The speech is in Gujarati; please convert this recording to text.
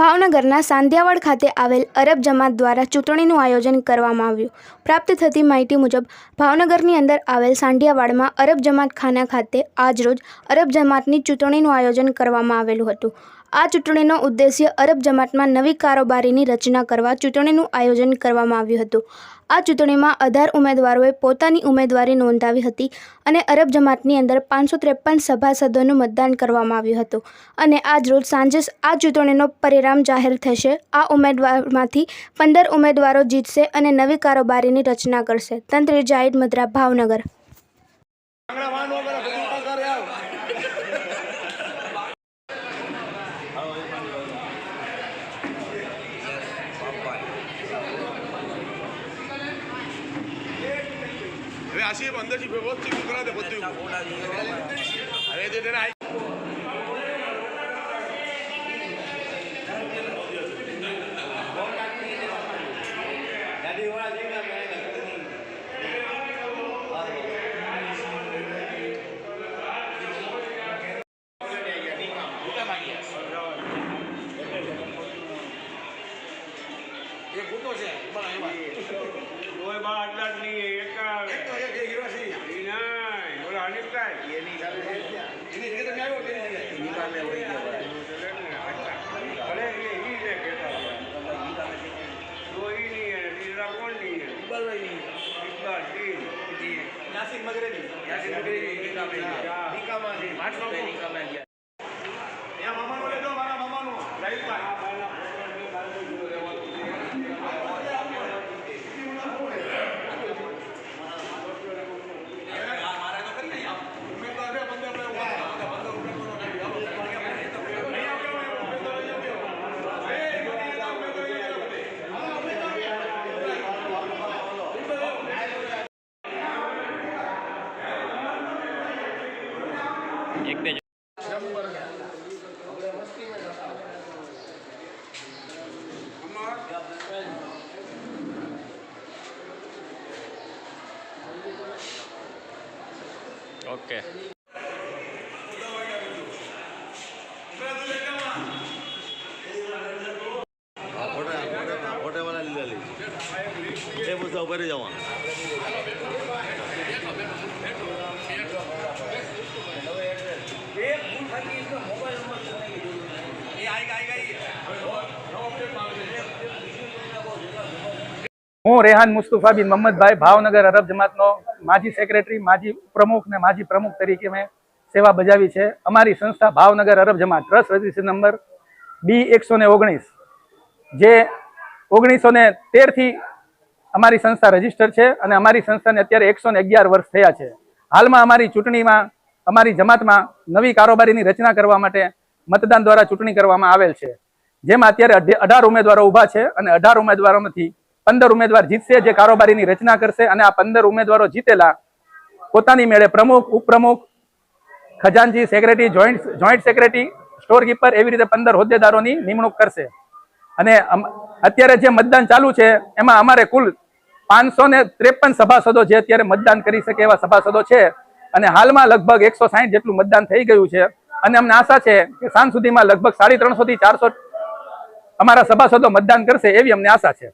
ભાવનગરના સાંધિયાવાડ ખાતે આવેલ અરબ જમાત દ્વારા ચૂંટણીનું આયોજન કરવામાં આવ્યું. પ્રાપ્ત થતી માહિતી મુજબ, ભાવનગરની અંદર આવેલ સાંઢિયાવાડમાં અરબ જમાત ખાના ખાતે આજરોજ અરબ જમાતની ચૂંટણીનું આયોજન કરવામાં આવેલું હતું. આ ચૂંટણીનો ઉદ્દેશ્ય અરબ જમાતમાં નવી કારોબારીની રચના કરવા ચૂંટણીનું આયોજન કરવામાં આવ્યું હતું. આ ચૂંટણીમાં અઢાર ઉમેદવારોએ પોતાની ઉમેદવારી નોંધાવી હતી અને અરબ જમાતની અંદર પાંચસો ત્રેપન સભાસદોનું મતદાન કરવામાં આવ્યું હતું. અને આજ રોજ સાંજે આ ચૂંટણીનો પરિણામ જાહેર થશે. આ ઉમેદવારમાંથી પંદર ઉમેદવારો જીતશે અને નવી કારોબારીની રચના કરશે. તંત્રી જાહેર મદ્રા, ભાવનગર. હવે આશી અંદરથી વ્યવસ્થિત કરા દે બધું હવે તે તેને આઈ એ ગુનો છે બરાબર એમાં કોઈ બા આટલાની એક આવે એક તો એક એક હીરો છે ઈ નહીં ઓલા અનિલભાઈ એની સાથે એની જગ્યાએ તમે આવ્યો એની જગ્યાએ ભલે એ ઈ ને કહેતા હતા. નહીં એને બીજા કોણ નહીં એને? ઇકબાલ ઈ. યાસીન મગરેની યાસીન મગરેની નિકામાં નિકામાં ગયા ઓકે. હોટેવાળા લીધા લઈ એ પૂછતા ઉપર જવાનું. હું રેહાન મુસ્તુફા બિન મોહમ્મદભાઈ ભાવનગર અરબ જમાતનો માજી સેક્રેટરી માજી પ્રમુખ ને માજી પ્રમુખ તરીકે મેં સેવા બજાવી છે. અમારી સંસ્થા Bhavnagar Arab Jamat trust registration number B એકસો ને ઓગણીસ. જે ઓગણીસો ને તેરથી અમારી સંસ્થા રજિસ્ટર છે અને અમારી સંસ્થાને અત્યારે એકસો ને અગિયાર વર્ષ થયા છે. હાલમાં અમારી ચૂંટણીમાં, અમારી જમાતમાં નવી કારોબારીની રચના કરવા માટે મતદાન દ્વારા ચૂંટણી કરવામાં આવેલ છે. જેમાં અત્યારે અઢાર ઉમેદવારો ઊભા છે અને અઢાર ઉમેદવારોમાંથી પંદર ઉમેદવાર જીતશે જે કારોબારીની રચના કરશે અને આ પંદર ઉમેદવારો જીતેલા પોતાની મેળે પ્રમુખ, ઉપપ્રમુખ, ખજાનજી secretary joint joint secretary store keeper એવી રીતે પંદર હોદ્દેદારોની નિમણૂક કરશે. અને અત્યારે જે મતદાન ચાલુ છે, એમાં અમારે કુલ પાંચસો ને ત્રેપન સભાસદો જે અત્યારે મતદાન કરી શકે એવા સભાસદો છે. અને હાલમાં લગભગ એકસો સાહીઠ જેટલું મતદાન થઈ ગયું છે. અને અમને આશા છે કે સાંજ સુધીમાં લગભગ સાડી ત્રણસો થી ચારસો અમારા સભાસદો મતદાન કરશે એવી અમને આશા છે.